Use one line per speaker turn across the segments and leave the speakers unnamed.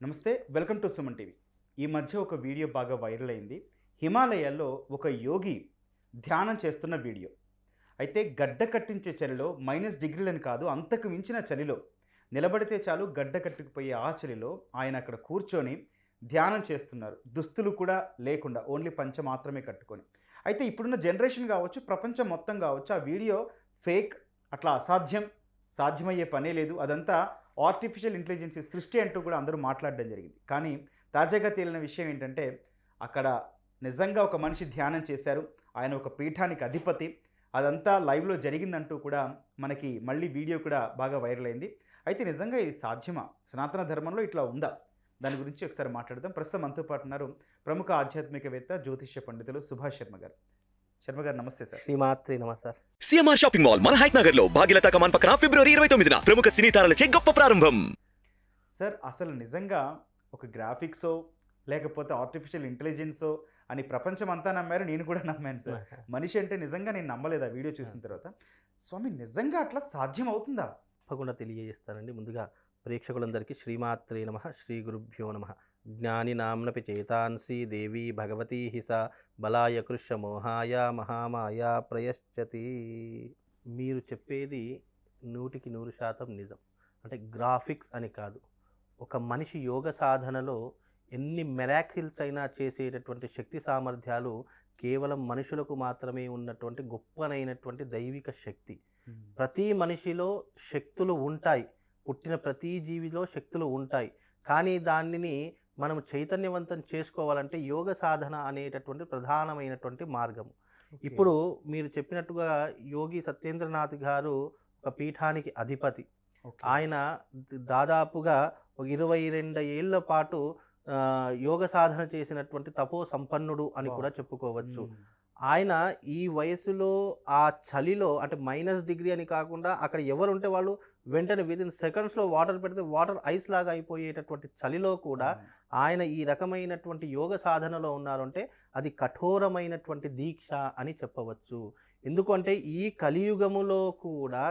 నమస్తే welcome to Suman TV. ఈ మధ్య ఒక వీడియో బాగా వైరల్ అయింది. హిమాలయాల్లో ఒక యోగి ధ్యానం చేస్తున్న వీడియో. అయితే గడ్డ కట్టించే చలిలో మైనస్ డిగ్రీలని కాదు అంతకు మించిన చలిలో నిలబడితే చాలు గడ్డ కట్టుకుపోయే ఆ చలిలో ఆయన అక్కడ కూర్చొని ధ్యానం చేస్తున్నారు. దుస్తులు కూడా లేకుండా ఓన్లీ పంచ మాత్రమే కట్టుకొని. అయితే ఇప్పుడున్న జనరేషన్ కావచ్చు ప్రపంచం మొత్తం కావచ్చు ఆ వీడియో ఫేక్ అట్లా అసాధ్యం. సాధ్యమయ్యే పనే లేదు. అదంతా ఆర్టిఫిషియల్ ఇంటెలిజెన్స్ సృష్టి అంటూ కూడా అందరూ మాట్లాడడం జరిగింది. కానీ తాజాగా తేలిన విషయం ఏంటంటే అక్కడ నిజంగా ఒక మనిషి ధ్యానం చేశారు. ఆయన ఒక పీఠానికి అధిపతి. అదంతా లైవ్లో జరిగిందంటూ కూడా మనకి మళ్ళీ వీడియో కూడా బాగా వైరల్ అయింది. అయితే నిజంగా ఇది సాధ్యమా? సనాతన ధర్మంలో ఇట్లా ఉందా? దాని గురించి ఒకసారి మాట్లాడదాం. ప్రస్తుతం మనతో పాటు ఉన్నారు ప్రముఖ ఆధ్యాత్మికవేత్త జ్యోతిష్య పండితులు సుభాష్ శర్మ గారు. శర్మ గారు నమస్తే సార్.
శ్రీమాత్రి నమ సార్
సిఎంఆర్ షాపింగ్ మాల్ మన హైట్ నగర్లో భాగ్యలత కమాన్ పక్కన ఫిబ్రవరి ఇరవై తొమ్మిదిన ప్రముఖ సినీ తారలచే గొప్ప ప్రారంభం.
సార్ అసలు నిజంగా ఒక గ్రాఫిక్సో లేకపోతే ఆర్టిఫిషియల్ ఇంటెలిజెన్సో అని ప్రపంచం అంతా నమ్మారు నేను కూడా నమ్మాను సార్. మనిషి అంటే నిజంగా నేను నమ్మలేదు ఆ వీడియో చూసిన తర్వాత. స్వామి నిజంగా అట్లా సాధ్యం అవుతుందా
తప్పకుండా తెలియజేస్తానండి. ముందుగా ప్రేక్షకులందరికీ శ్రీమాత్రే నమ శ్రీ గురుభ్యో నమ. జ్ఞాని నామ్నపి చేతాంసి దేవి భగవతీ హిస బలాయ కృష్య మోహాయ మహామాయ ప్రయశ్చతి. మీరు చెప్పేది నూటికి నూరు శాతం నిజం. అంటే గ్రాఫిక్స్ అని కాదు. ఒక మనిషి యోగ సాధనలో ఎన్ని మెరాకిల్స్ అయినా చేసేటటువంటి శక్తి సామర్థ్యాలు కేవలం మనుషులకు మాత్రమే ఉన్నటువంటి గొప్పనైనటువంటి దైవిక శక్తి. ప్రతి మనిషిలో శక్తులు ఉంటాయి. పుట్టిన ప్రతి జీవిలో శక్తులు ఉంటాయి. కానీ దానిని మనం చైతన్యవంతం చేసుకోవాలంటే యోగ సాధన అనేటటువంటి ప్రధానమైనటువంటి మార్గం ఇప్పుడు మీరు చెప్పినట్టుగా యోగి సత్యేంద్రనాథ్ గారు ఒక పీఠానికి అధిపతి. ఆయన దాదాపుగా ఒక ఇరవై రెండు ఏళ్ళ పాటు యోగ సాధన చేసినటువంటి తపో సంపన్నుడు అని. కూడా చెప్పుకోవచ్చు. ఆయన ఈ వయసులో ఆ చలిలో అంటే మైనస్ డిగ్రీ అని కాకుండా అక్కడ ఎవరు ఉంటే వాళ్ళు వెంటనే విదిన్ సెకండ్స్లో వాటర్ పెడితే వాటర్ ఐస్ లాగా అయిపోయేటటువంటి చలిలో కూడా. ఆయన ఈ రకమైనటువంటి యోగ సాధనలో ఉన్నారు అంటే అది కఠోరమైనటువంటి దీక్ష అని చెప్పవచ్చు ఎందుకంటే ఈ కలియుగములో కూడా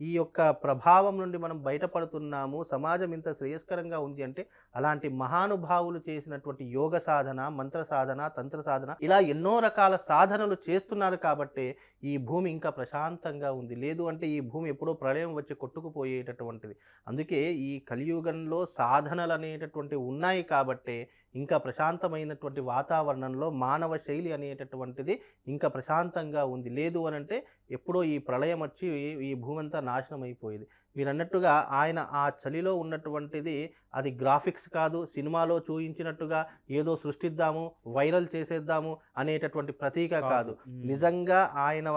ఈ యొక్క ప్రభావం నుండి మనం బయటపడుతున్నాము సమాజం ఇంత శ్రేయస్కరంగా ఉంది అంటే అలాంటి మహానుభావులు చేసినటువంటి యోగ సాధన మంత్ర సాధన తంత్ర సాధన ఇలా ఎన్నో రకాల సాధనలు చేస్తున్నారు కాబట్టి ఈ భూమి ఇంకా ప్రశాంతంగా ఉంది. లేదు అంటే ఈ భూమి ఎప్పుడో ప్రళయం వచ్చి కొట్టుకుపోయేటటువంటిది. అందుకే ఈ కలియుగంలో సాధనలు అనేటటువంటి ఉన్నాయి కాబట్టే ఇంకా ప్రశాంతమైనటువంటి వాతావరణంలో మానవ శైలి అనేటటువంటిది ఇంకా ప్రశాంతంగా ఉంది. లేదు అని అంటే ఎప్పుడో ఈ ప్రళయం వచ్చి ఈ భూమి అంతా నాశనం అయిపోయేది మీరు అన్నట్టుగా ఆయన ఆ చలిలో ఉన్నటువంటిది అది గ్రాఫిక్స్ కాదు సినిమాలో చూయించినట్టుగా ఏదో సృష్టిద్దాము వైరల్ చేసేద్దాము అనేటటువంటి ప్రతీక కాదు. నిజంగా ఆయన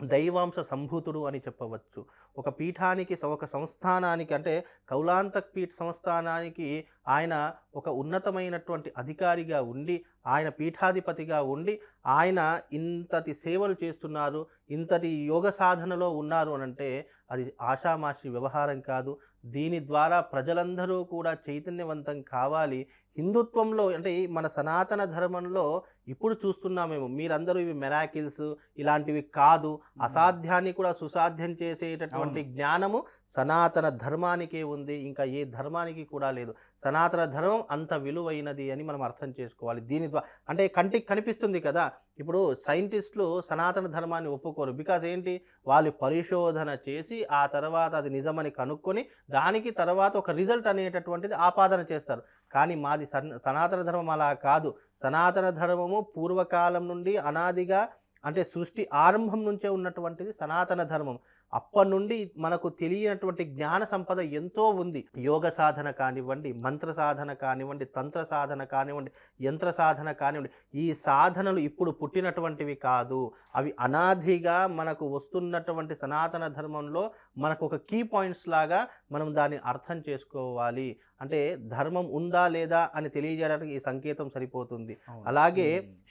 దైవాంశ సంభూతుడు అని చెప్పవచ్చు. ఒక పీఠానికి ఒక సంస్థానానికి అంటే కౌలాంతక్ పీఠ సంస్థానానికి ఆయన ఒక ఉన్నతమైనటువంటి అధికారిగా ఉండి ఆయన పీఠాధిపతిగా ఉండి ఆయన ఇంతటి సేవలు చేస్తున్నారు ఇంతటి యోగ సాధనలో ఉన్నారు అని అంటే అది ఆషామాషి వ్యవహారం కాదు. దీని ద్వారా ప్రజలందరూ కూడా చైతన్యవంతం కావాలి. హిందుత్వంలో అంటే మన సనాతన ధర్మంలో ఇప్పుడు చూస్తున్నామేమో. మీరందరూ ఇవి మెరాకిల్స్ ఇలాంటివి కాదు. అసాధ్యాన్ని కూడా సుసాధ్యం చేసేటటువంటి. జ్ఞానము సనాతన ధర్మానికే ఉంది. ఇంకా ఏ ధర్మానికి కూడా లేదు. సనాతన ధర్మం అంత విలువైనది అని మనం అర్థం చేసుకోవాలి. దీని ద్వారా అంటే కంటికి కనిపిస్తుంది కదా. ఇప్పుడు సైంటిస్టులు సనాతన ధర్మాన్ని ఒప్పుకోరు. బికాజ్ ఏంటి? వాళ్ళు పరిశోధన చేసి ఆ తర్వాత అది నిజమని కనుక్కొని దానికి తర్వాత ఒక రిజల్ట్ అనేటటువంటిది ఆపాదన చేస్తారు. కానీ మాది సనాతన ధర్మం అలా కాదు. సనాతన ధర్మము పూర్వకాలం నుండి అనాదిగా అంటే సృష్టి ఆరంభం నుంచే ఉన్నటువంటిది సనాతన ధర్మం. అప్పటి నుండి మనకు తెలియనటువంటి జ్ఞాన సంపద ఎంతో ఉంది. యోగ సాధన కానివ్వండి మంత్ర సాధన కానివ్వండి తంత్ర సాధన కానివ్వండి యంత్ర సాధన కానివ్వండి ఈ సాధనలు ఇప్పుడు పుట్టినటువంటివి కాదు. అవి అనాదిగా మనకు వస్తున్నటువంటి సనాతన ధర్మంలో మనకు ఒక కీ పాయింట్స్ లాగా మనం దాన్ని అర్థం చేసుకోవాలి. అంటే ధర్మం ఉందా లేదా అని తెలియజేయడానికి ఈ సంకేతం సరిపోతుంది. అలాగే.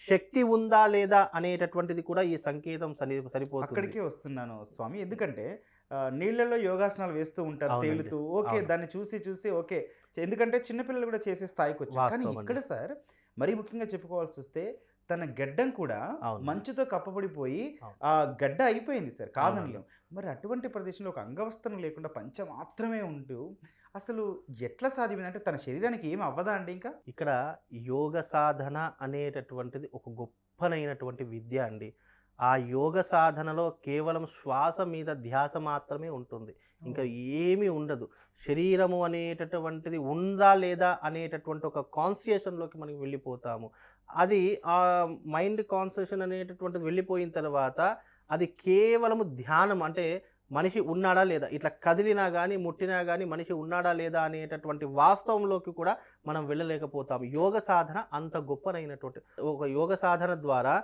శక్తి ఉందా లేదా అనేటటువంటిది కూడా ఈ సంకేతం సరి సరిపోతుంది
అక్కడికే వస్తున్నాను స్వామి ఎందుకంటే ఆ, నీళ్ళల్లో యోగాసనాలు వేస్తూ ఉంటారు. తేలుతూ ఓకే. దాన్ని చూసి చూసి ఓకే ఎందుకంటే చిన్నపిల్లలు కూడా చేసే స్థాయికి వచ్చారు కానీ. ఇక్కడ సార్ మరీ ముఖ్యంగా చెప్పుకోవాల్సి వస్తే తన గడ్డం కూడా. మంచుతో కప్పబడిపోయి. ఆ గడ్డ అయిపోయింది సార్ కాదనలేం. మరి అటువంటి ప్రదేశంలో ఒక అంగవస్త్రం లేకుండా పంచ మాత్రమే ఉంటూ అసలు ఎట్లా సాధ్యమైంది అంటే తన శరీరానికి ఏం అవ్వదా అండి ఇంకా?
ఇక్కడ యోగ సాధన అనేటటువంటిది ఒక గొప్పనైనటువంటి విద్య అండి. ఆ యోగ సాధనలో కేవలం శ్వాస మీద ధ్యాస మాత్రమే ఉంటుంది. ఇంకా ఏమీ ఉండదు. శరీరము అనేటటువంటిది ఉందా లేదా అనేటటువంటి ఒక కాన్సియేషన్లోకి మనం వెళ్ళిపోతాము. అది ఆ మైండ్ కాన్సన్ట్రేషన్ అనేటటువంటిది వెళ్ళిపోయిన తర్వాత అది కేవలము ధ్యానం అంటే మనిషి ఉన్నాడా లేదా? ఇట్లా కదిలినా కానీ ముట్టినా కానీ మనిషి ఉన్నాడా లేదా అనేటటువంటి వాస్తవంలోకి కూడా మనం వెళ్ళలేకపోతాం. యోగ సాధన అంత గొప్పనైనటువంటి ఒక యోగ సాధన ద్వారా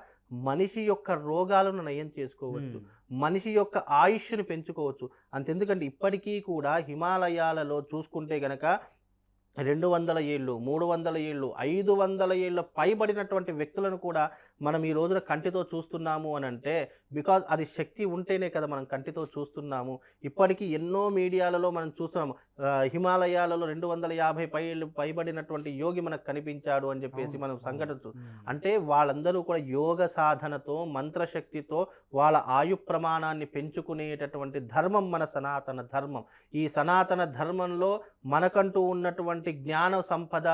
మనిషి యొక్క రోగాలను నయం చేసుకోవచ్చు. మనిషి యొక్క ఆయుష్ని పెంచుకోవచ్చు. అంతెందుకంటే ఇప్పటికీ కూడా హిమాలయాలలో చూసుకుంటే గనక రెండు వందల ఏళ్ళు మూడు వందల ఏళ్ళు ఐదు వందల ఏళ్ళ పైబడినటువంటి వ్యక్తులను కూడా మనం ఈ రోజున కంటితో చూస్తున్నాము అని అంటే బికాజ్ అది శక్తి ఉంటేనే కదా మనం కంటితో చూస్తున్నాము. ఇప్పటికీ ఎన్నో మీడియాలలో మనం చూస్తున్నాము. హిమాలయాలలో రెండు వందల యాభై పై పైబడినటువంటి యోగి మనకు కనిపించాడు అని చెప్పేసి మనం సంఘటన అంటే వాళ్ళందరూ కూడా యోగ సాధనతో మంత్రశక్తితో వాళ్ళ ఆయు ప్రమాణాన్ని పెంచుకునేటటువంటి ధర్మం మన సనాతన ధర్మం. ఈ సనాతన ధర్మంలో మనకంటూ ఉన్నటువంటి జ్ఞాన సంపద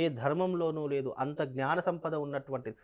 ఏ ధర్మంలోనూ లేదు. అంత జ్ఞాన సంపద ఉన్నటువంటిది.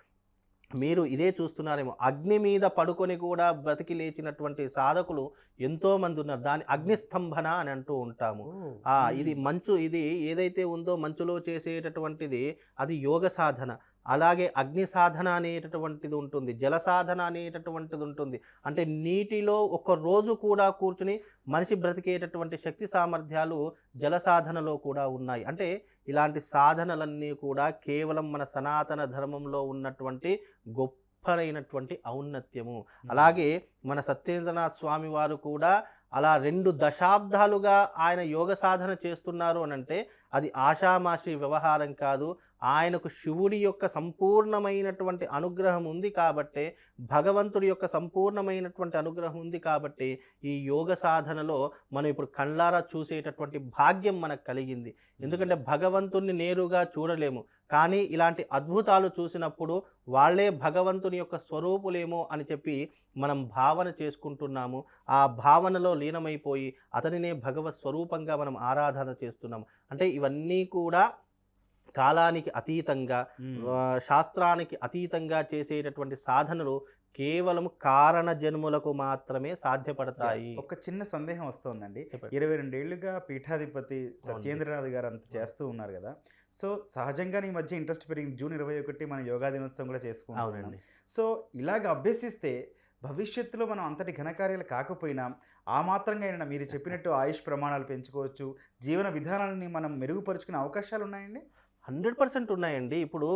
మీరు ఇదే చూస్తున్నారేమో. అగ్ని మీద పడుకొని కూడా బ్రతికి లేచినటువంటి సాధకులు ఎంతో మంది ఉన్నారు. దాని అగ్నిస్తంభన అని అంటూ ఉంటాము. ఆ ఇది మంచు ఇది ఏదైతే ఉందో మంచులో చేసేటటువంటిది అది యోగ సాధన. అలాగే అగ్ని సాధన అనేటటువంటిది ఉంటుంది జల సాధన అనేటటువంటిది ఉంటుంది. అంటే నీటిలో ఒక రోజు కూడా కూర్చుని మనిషి బ్రతికేటటువంటి శక్తి సామర్థ్యాలు జల సాధనలో కూడా ఉన్నాయి. అంటే ఇలాంటి సాధనలన్నీ కూడా కేవలం మన సనాతన ధర్మంలో ఉన్నటువంటి గొప్పనైనటువంటి ఔన్నత్యము. అలాగే మన సత్యేంద్రనాథ్ స్వామి వారు కూడా అలా రెండు దశాబ్దాలుగా ఆయన యోగ సాధన చేస్తున్నారు అని అంటే అది ఆషామాషి వ్యవహారం కాదు ఆయనకు శివుడి యొక్క సంపూర్ణమైనటువంటి అనుగ్రహం ఉంది కాబట్టే భగవంతుడి యొక్క సంపూర్ణమైనటువంటి అనుగ్రహం ఉంది కాబట్టి ఈ యోగ సాధనలో మనం ఇప్పుడు కళ్ళారా చూసేటటువంటి భాగ్యం మనకు కలిగింది. ఎందుకంటే భగవంతుణ్ణి నేరుగా చూడలేము. కానీ ఇలాంటి అద్భుతాలు చూసినప్పుడు వాళ్ళే భగవంతుని యొక్క స్వరూపులేమో అని చెప్పి మనం భావన చేసుకుంటున్నాము. ఆ భావనలో లీనమైపోయి అతనినే భగవత్ స్వరూపంగా మనం ఆరాధన చేస్తున్నాము. అంటే ఇవన్నీ కూడా కాలానికి అతీతంగా శాస్త్రానికి అతీతంగా చేసేటటువంటి సాధనలు కేవలం కారణ జన్ములకు మాత్రమే సాధ్యపడతాయి.
ఒక చిన్న సందేహం వస్తోందండి. ఇరవై రెండేళ్ళుగా పీఠాధిపతి సత్యేంద్రనాథ్ గారు అంత చేస్తూ ఉన్నారు కదా. సో సహజంగానే ఈ మధ్య ఇంట్రెస్ట్ పెరిగింది. జూన్ ఇరవై ఒకటి మన యోగా దినోత్సవం కూడా చేసుకుంటాం
అవునండి.
సో ఇలాగ అభ్యసిస్తే భవిష్యత్తులో మనం అంతటి ఘనకార్యాలు కాకపోయినా ఆ మాత్రంగా అయినా మీరు చెప్పినట్టు ఆయుష్ ప్రమాణాలు పెంచుకోవచ్చు. జీవన విధానాలని మనం మెరుగుపరుచుకునే అవకాశాలు ఉన్నాయండి?
హండ్రెడ్ పర్సెంట్ ఉన్నాయండి. ఇప్పుడు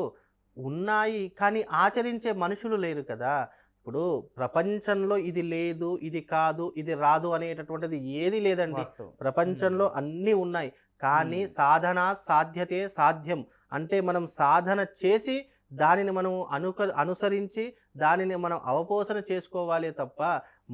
ఉన్నాయి కానీ ఆచరించే మనుషులు లేరు కదా. ఇప్పుడు ప్రపంచంలో ఇది లేదు ఇది కాదు ఇది రాదు అనేటటువంటిది ఏది లేదండి. ప్రపంచంలో. అన్నీ ఉన్నాయి. కానీ. సాధన సాధ్యతే సాధ్యం. అంటే మనం సాధన చేసి దానిని మనం అనుక అనుసరించి దానిని మనం అవపోసన చేసుకోవాలి తప్ప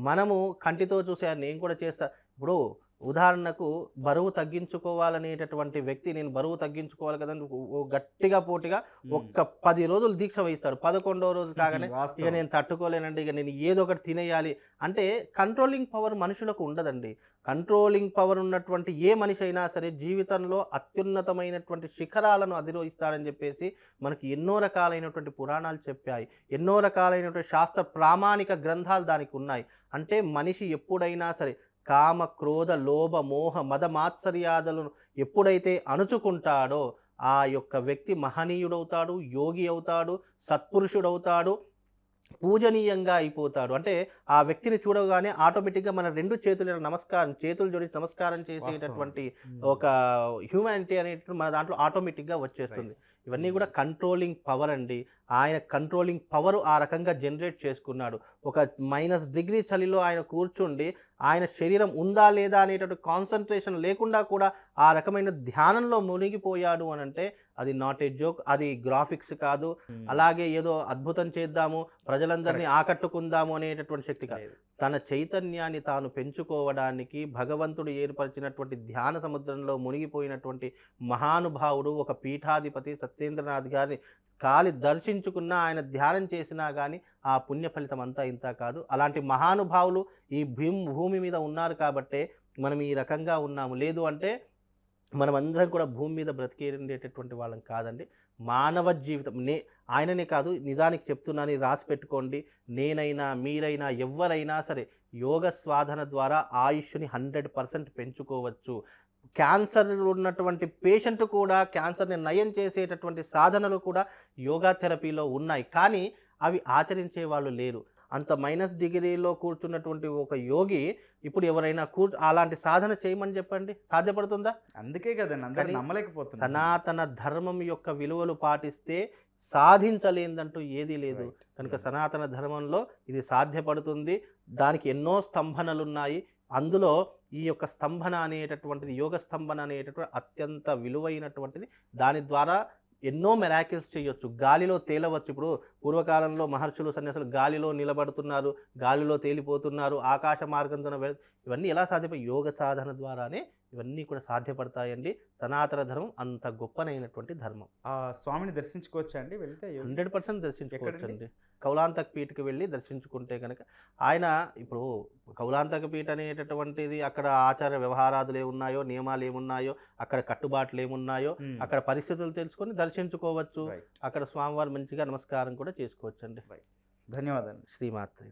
మనము కంటితో చూసే నేను కూడా చేస్తా. ఇప్పుడు ఉదాహరణకు బరువు తగ్గించుకోవాలనేటటువంటి వ్యక్తి నేను బరువు తగ్గించుకోవాలి కదా అని ఓ- ఓ గట్టిగా పోటీగా. ఒక్క పది రోజులు దీక్ష వహిస్తాడు పదకొండో రోజు కాగానే. ఇక నేను తట్టుకోలేనండి ఇక నేను ఏదో ఒకటి తినేయాలి అంటే కంట్రోలింగ్ పవర్ మనుషులకు ఉండదండి కంట్రోలింగ్ పవర్ ఉన్నటువంటి ఏ మనిషి అయినా సరే జీవితంలో అత్యున్నతమైనటువంటి శిఖరాలను అధిరోహిస్తాడని చెప్పేసి మనకి ఎన్నో రకాలైనటువంటి పురాణాలు చెప్పాయి ఎన్నో రకాలైనటువంటి శాస్త్ర ప్రామాణిక గ్రంథాలు దానికి ఉన్నాయి అంటే మనిషి ఎప్పుడైనా సరే కామ క్రోధ లోభ మోహ మద మాత్సర్యాదులను ఎప్పుడైతే అణుచుకుంటాడో ఆ యొక్క వ్యక్తి మహనీయుడవుతాడు యోగి అవుతాడు సత్పురుషుడవుతాడు పూజనీయంగా అయిపోతాడు. అంటే ఆ వ్యక్తిని చూడగానే ఆటోమేటిక్గా మన రెండు చేతుల నమస్కారం చేతులు జోడించి నమస్కారం చేసేటటువంటి. ఒక హ్యూమానిటీ అనేటువంటి మన దాంట్లో ఆటోమేటిక్గా వచ్చేస్తుంది. ఇవన్నీ కూడా కంట్రోలింగ్ పవర్ అండి. ఆయన కంట్రోలింగ్ పవర్ ఆ రకంగా జనరేట్ చేసుకున్నాడు. ఒక మైనస్ డిగ్రీ చలిలో ఆయన కూర్చుండి ఆయన శరీరం ఉందా లేదా అనేటటువంటి కాన్సన్ట్రేషన్ లేకుండా కూడా ఆ రకమైన ధ్యానంలో మునిగిపోయాడు అని అంటే అది నాట్ ఏ జోక్ అది గ్రాఫిక్స్ కాదు
మ్మ్.
అలాగే ఏదో అద్భుతం చేద్దాము ప్రజలందరినీ ఆకట్టుకుందాము అనేటటువంటి శక్తి కాదు. తన చైతన్యాన్ని తాను పెంచుకోవడానికి భగవంతుడు ఏర్పరిచినటువంటి ధ్యాన సముద్రంలో మునిగిపోయినటువంటి మహానుభావుడు ఒక పీఠాధిపతి సత్యేంద్రనాథ్ గారిని కాలి దర్శించుకున్నా ఆయన ధ్యానం చేసినా కానీ ఆ పుణ్య ఫలితం అంతా ఇంత కాదు అలాంటి మహానుభావులు ఈ భూమి భూమి మీద ఉన్నారు కాబట్టే మనం ఈ రకంగా ఉన్నాము లేదు అంటే మనమందరం కూడా భూమి మీద బ్రతికేటటువంటి వాళ్ళం కాదండి. మానవ జీవితం నే ఆయననే కాదు నిజానికి చెప్తున్నాను రాసి పెట్టుకోండి. నేనైనా మీరైనా ఎవరైనా సరే యోగ స్వాధన ద్వారా ఆయుష్ని హండ్రెడ్ పర్సెంట్ పెంచుకోవచ్చు. క్యాన్సర్ ఉన్నటువంటి పేషెంట్ కూడా క్యాన్సర్ని నయం చేసేటటువంటి సాధనలు కూడా యోగా థెరపీలో ఉన్నాయి. కానీ అవి ఆచరించే వాళ్ళు లేరు. అంత మైనస్ డిగ్రీలో కూర్చున్నటువంటి ఒక యోగి ఇప్పుడు ఎవరైనా కూర్చు అలాంటి సాధన చేయమని చెప్పండి. సాధ్యపడుతుందా?
అందుకే కదండి అందరూ నమ్మలేకపోతున్నారు
సనాతన ధర్మం యొక్క విలువలు పాటిస్తే సాధించలేదంటూ ఏదీ లేదు. కనుక. సనాతన ధర్మంలో ఇది సాధ్యపడుతుంది. దానికి ఎన్నో స్తంభనలు ఉన్నాయి అందులో ఈ యొక్క స్తంభన అనేటటువంటిది యోగ స్తంభన అనేటటువంటి అత్యంత విలువైనటువంటిది. దాని ద్వారా ఎన్నో మెరాకిల్స్ చేయొచ్చు. గాలిలో తేలవచ్చు. ఇప్పుడు పూర్వకాలంలో మహర్షులు సన్యాసులు గాలిలో నిలబడుతున్నారు గాలిలో తేలిపోతున్నారు ఆకాశ మార్గంతో ఇవన్నీ ఎలా సాధ్యపడి యోగ సాధన ద్వారానే ఇవన్నీ కూడా సాధ్యపడతాయండి సనాతన ధర్మం అంత గొప్పనైనటువంటి ధర్మం
ఆ స్వామిని దర్శించుకోవచ్చా అండి వెళ్తే?
హండ్రెడ్ పర్సెంట్ దర్శించుకోవచ్చండి
ఎక్కడండి?
కౌలాంతక పీఠకి వెళ్ళి దర్శించుకుంటే కనుక ఆయన ఇప్పుడు కౌలాంతక పీఠ అనేటటువంటిది అక్కడ ఆచార వ్యవహారాదులు ఏమున్నాయో నియమాలు ఏమున్నాయో అక్కడ కట్టుబాట్లు ఏమున్నాయో. అక్కడ పరిస్థితులు తెలుసుకొని దర్శించుకోవచ్చు. అక్కడ స్వామివారు మంచిగా నమస్కారం కూడా చేసుకోవచ్చండి
ధన్యవాదాలు
శ్రీమాత్రి